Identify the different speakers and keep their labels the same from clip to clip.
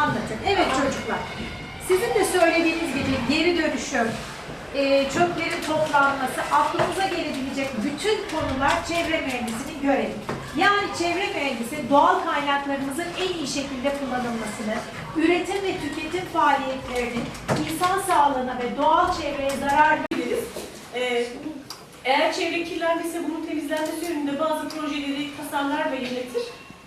Speaker 1: anlatın. Evet çocuklar. Sizin de söylediğiniz gibi geri dönüşüm, e, çöplerin toplanması, aklınıza gelebilecek bütün konular çevre mühendisinin görevi. Yani çevre mühendisi doğal kaynaklarımızın en iyi şekilde kullanılmasını, üretim ve tüketim faaliyetlerinin insan sağlığına ve doğal çevreye zarar
Speaker 2: biliriz. Ee, eğer çevre kirlendiyse bunun temizlenmesi yönünde bazı projeleri tasarlar ve yönetir.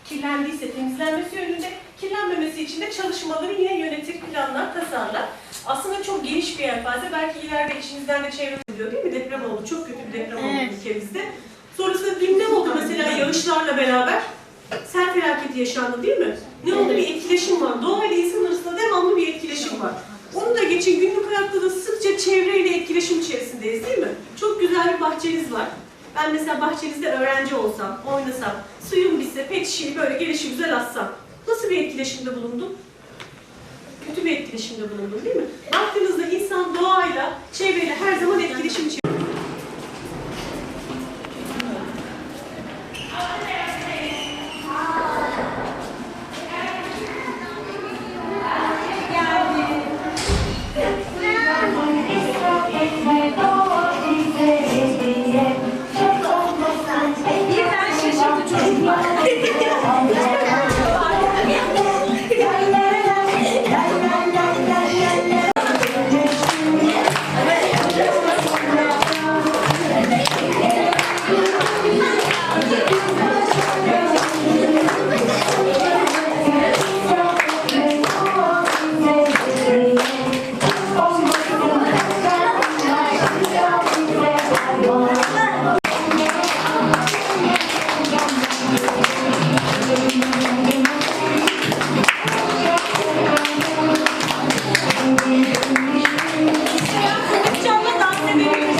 Speaker 2: Kirlendiyse temizlenmesi yönünde, kirlenmemesi için de çalışmaları yine yönetir, planlar, tasarlar. Aslında çok geniş bir yelpaze. Belki ileride içinizden de çevre oluyor değil mi? Deprem oldu, çok kötü bir deprem oldu
Speaker 1: Evet.
Speaker 2: ülkemizde. Sonrasında dün ne oldu mesela yağışlarla beraber? Sel felaketi yaşandı değil mi? Ne oldu? Bir etkileşim var. Doğa ile insan arasında devamlı bir etkileşim var. Onu da geçin günlük hayatta da sıkça çevreyle etkileşim içerisindeyiz değil mi? Çok güzel bir bahçeniz var. Ben mesela bahçenizde öğrenci olsam, oynasam, suyum bitse, pet şişeyi böyle gelişi güzel atsam. Nasıl bir etkileşimde bulundum? Kötü bir etkileşimde bulundum değil mi? Baktığınızda insan doğayla, çevreyle her zaman
Speaker 1: Thank you.